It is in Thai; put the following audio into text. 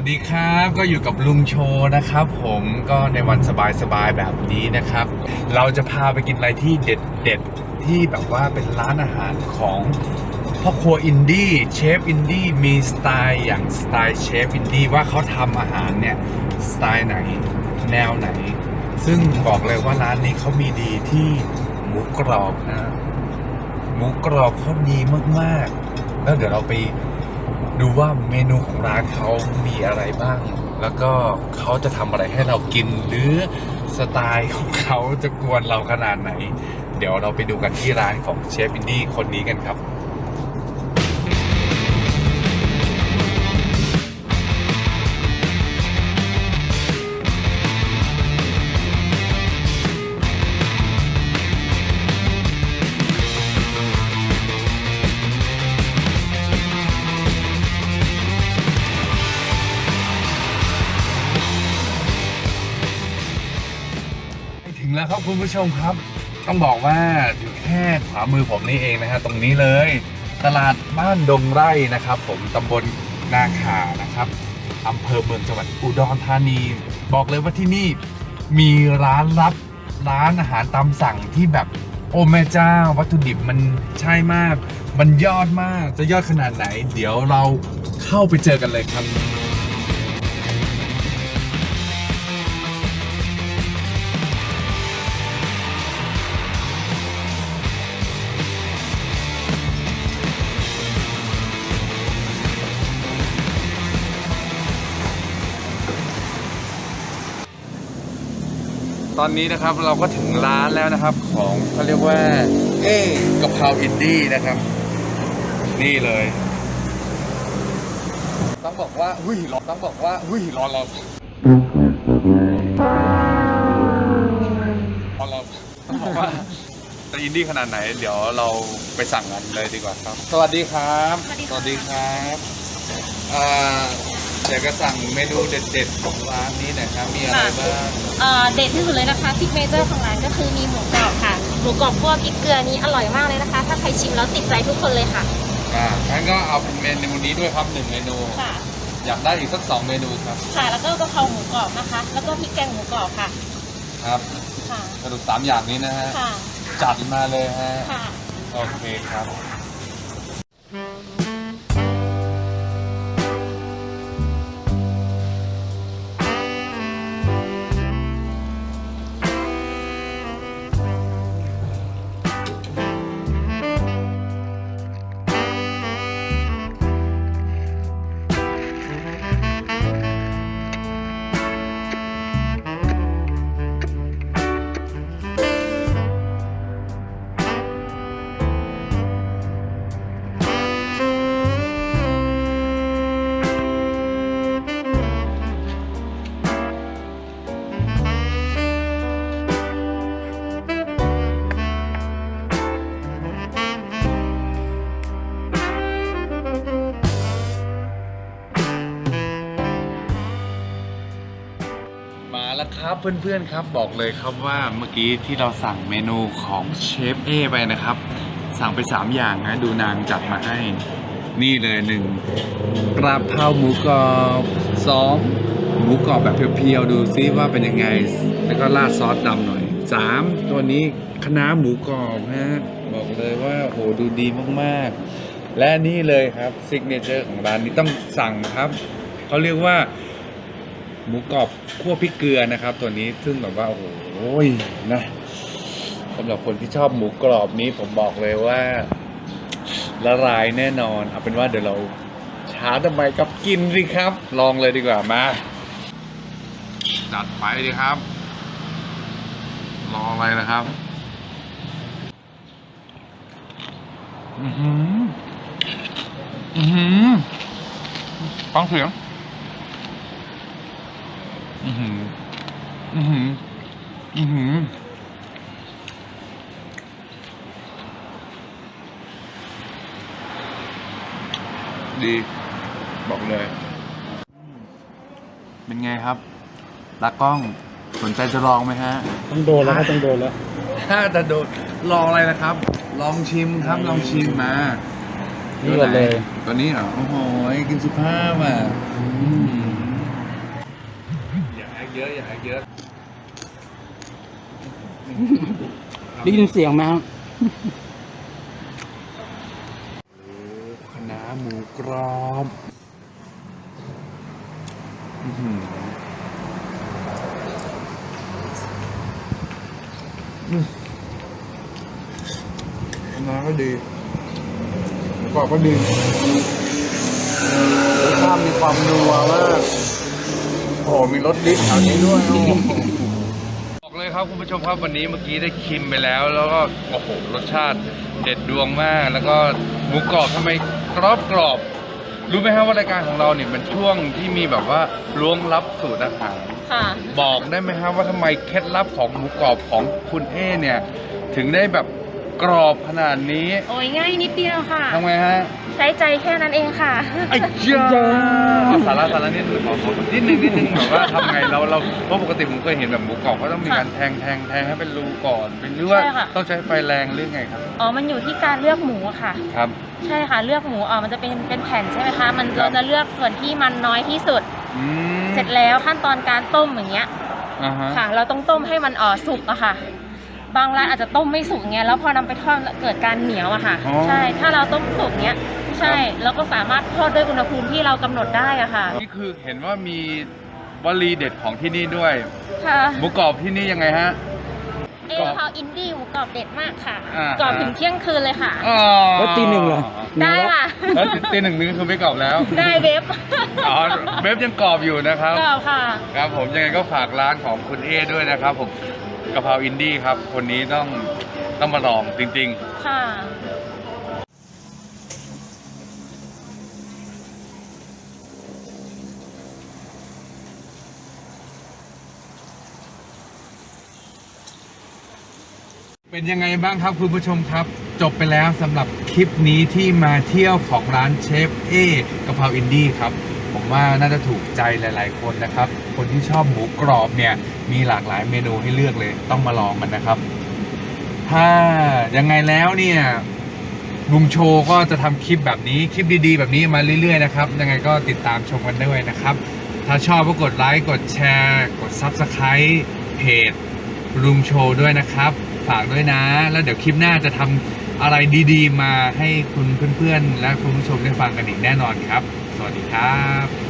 วัสดีครับก็อยู่กับลุงโชนะครับ ผมก็ในวันสบายๆแบบนี้นะครับ เราจะพาไปกินอะไรที่เด็ดๆที่แบบว่าเป็นร้านอาหารของพ่อครัวอินดี้เชฟอินดี้มีสไตล์อย่างสไตล์เชฟอินดี้ว่าเขาทำอาหารเนี่ยสไตล์ไหนแนวไหน ซึ่งบอกเลยว่าร้านนี้เขามีดีที่หมูกรอบนะหมูกรอบเขาดีมากๆ แล้วเดี๋ยวเราไป ดูว่าเมนูของร้านเขามีอะไรบ้าง แล้วก็เขาจะทำอะไรให้เรากินหรือสไตล์ของเขาจะกวนเราขนาดไหน เดี๋ยวเราไปดูกันที่ร้านของเชฟอินดี้คนนี้กันครับ แล้วครับคุณผู้ชมครับ ต้องบอกว่าอยู่แค่ขวามือผมนี่เองนะฮะตรงนี้เลย ตลาดบ้านดงไร่นะครับ ผมตำบลนาขานะครับอำเภอเมืองจังหวัดอุดรธานี บอกเลยว่าที่นี่มีร้านรับร้านอาหารตามสั่งที่แบบโอ้แม่เจ้าวัตถุดิบมันใช่มาก มันยอดมากจะยอดขนาดไหน เดี๋ยวเราเข้าไปเจอกันเลยครับ ตอนนี้นะครับเราก็ถึงร้านแล้วนะครับ ของเขาเรียกว่า เอ๊กะเพราอินดี้นะครับ นี่เลย ต้องบอกว่าหุ้ยร้อนต้องบอกว่าหุ้ยร้อนเราร้อนเราต้องบอกว่าจะอินดี้ขนาดไหน เดี๋ยวเราไปสั่งกันเลยดีกว่าครับ สวัสดีครับ สวัสดีค่ะครับอ่า เดี๋ยวก็สั่งเมนูเด็ดๆของร้านนี้หนะครับ มีอะไรบ้าง เอ่อเด็ดที่สุดเลยนะคะซิกเนเจอร์ของร้านก็คือมีหมูกรอบค่ะหมูกรอบคั่วพริกเกลือนี้อร่อยมากเลยนะคะ ถ้าใครชิมแล้วติดใจทุกคนเลยค่ะอ่างั้นก็เอาเป็นเมนูนี้ด้วยครับหนึ่งเมนู ค่ะ อยากได้อีกสักสองเมนูครับ ค่ะ แล้วก็กะเพราหมูกรอบนะคะ แล้วก็พริกแกงหมูกรอบค่ะ ครับค่ะ สรุปสามอย่างนี้นะฮะ ค่ะ จัดมาเลยฮะ ค่ะ โอเคครับ ครับเพื่อนๆครับบอกเลยครับว่าเมื่อกี้ที่เราสั่งเมนูของเชฟเอไปนะครับ สั่งไป 3 อย่างนะดูนางจัดมาให้ นี่เลยหนึ่งกระเพราหมูกรอบสองหมูกรอบแบบเพียวๆ ดูซิว่าเป็นยังไง แล้วก็ราดซอสดำหน่อยสามตัวนี้คะน้าหมูกรอบฮะบอกเลยว่าโหดูดีมากๆ และนี่เลยครับซิกเนเจอร์ของร้านนี้ต้องสั่งครับเขาเรียกว่า หมูกรอบคั่วพริกเกลือนะครับ ตัวนี้ซึ่งแบบว่าโอ้โหนะสำหรับคนที่ชอบหมูกรอบนี้ผมบอกเลยว่าละลายแน่นอนเอาเป็นว่าเดี๋ยวเราช้าทำไมกับกินสิครับ ลองเลยดีกว่ามาจัดไปดีครับ รออะไรนะครับอือหืออือหือฟังเสียง อือหือ อือหือ อือหือ ดี บอกเลย เป็นไงครับตากล้อง สนใจจะลองไหมฮะ ต้องโดนแล้วครับต้องโดนแล้ว ถ้าจะโดดลองอะไรนะครับ ลองชิมครับ ลองชิมมานี่ก่อนเลย ตัวนี้เหรอ โอ้โห กินสุภาพอะ อืมเยอะ อย่าแอคเยอะ ได้ยินเสียงไหมครับคณะหมูกรอบอืมคณะก็ดีกรอบก็ดีรสชาติมีความนัวมากโอ้มีรสดิบแถวนี้ด้วย ครับคุณผู้ชมครับวันนี้เมื่อกี้ได้ชิมไปแล้ว แล้วก็โอ้โหรสชาติเด็ดดวงมาก แล้วก็หมูกรอบทำไมกรอบกรอบรู้ไหมครับว่ารายการของเราเนี่ยเป็นช่วงที่มีแบบว่าล้วงลับสูตรอาหารค่ะ บอกได้ไหมครับว่าทำไมเคล็ดลับของหมูกรอบของคุณเอเนี่ย ถึงได้แบบกรอบขนาดนี้ โอ้ยง่ายนิดเดียวค่ะทำไงฮะ ใช้ใจแค่นั้นเองค่ะ ไอ้เจ้าเอาสาระสาระนิดนึงขอขอนิดนึงนิดนึงแบบว่าทำไงเราเราเพราะปกติผมเคยเห็นแบบหมูกรอบเขาต้องมีการแทงแทงแทงให้เป็นรูก่อนเป็นหรือว่าใช่ค่ะ ต้องใช้ไฟแรงหรือไงครับ อ๋อ มันอยู่ที่การเลือกหมูอะค่ะ ครับ ใช่ค่ะ เลือกหมูอ๋อมันจะเป็นเป็นแผ่นใช่ไหมคะ มันครัเราบจะเลือกส่วนที่มันน้อยที่สุด อืมเสร็จแล้วขั้นตอนการต้มอย่างเงี้ย อ่าฮะค่ะ เราต้องต้มให้มันอ๋อสุกอะค่ะ บางร้านอาจจะต้มไม่สุกเงี้ย แล้วพอนำไปทอดเกิดการเหนียวอะค่ะอ๋อใช่ ถ้าเราต้มสุกเงี้ย ใช่ แล้วก็สามารถทอดด้วยอุณหภูมิที่เรากำหนดได้อะค่ะ นี่คือเห็นว่ามีวลีเด็ดของที่นี่ด้วย ค่ะหมูกรอบที่นี่ยังไงฮะ เอพาวอินดี้หมูกรอบเด็ดมากค่ะอ่า กรอบถึงเที่ยงคืนเลยค่ะ อ๋อแล้วตีหนึ่งเหรอได้ค่ะ แล้วตีหนึ่งนึงคือไม่กรอบแล้ว ได้เว็บอ๋อเว็บยังกรอบอยู่นะครับ กรอบค่ะ ครับผมยังไงก็ฝากร้านของคุณเอด้วยนะครับผมกะเพราอินดี้ครับ คนนี้ต้องต้องมาลองจริง ค่ะ ๆ เป็นยังไงบ้างครับคุณผู้ชมครับ จบไปแล้วสำหรับคลิปนี้ที่มาเที่ยวของร้านเชฟเอกะเพราอินดี้ครับ ผมว่าน่าจะถูกใจหลาย ๆ คนนะครับ คนที่ชอบหมูกรอบเนี่ย มีหลากหลายเมนูให้เลือกเลยต้องมาลองมันนะครับ ถ้ายังไงแล้วเนี่ยลุงโชก็จะทำคลิปแบบนี้คลิปดี ๆ แบบนี้มาเรื่อย ๆ นะครับ ยังไงก็ติดตามชมกันด้วยนะครับ ถ้าชอบก็กดไลค์กดแชร์ กด Subscribe เพจลุงโชด้วยนะครับ ฝากด้วยนะ แล้วเดี๋ยวคลิปหน้าจะทำอะไรดีๆ มาให้คุณเพื่อนๆ และคุณผู้ชมได้ฟังกันอีกแน่นอนครับ สวัสดีครับ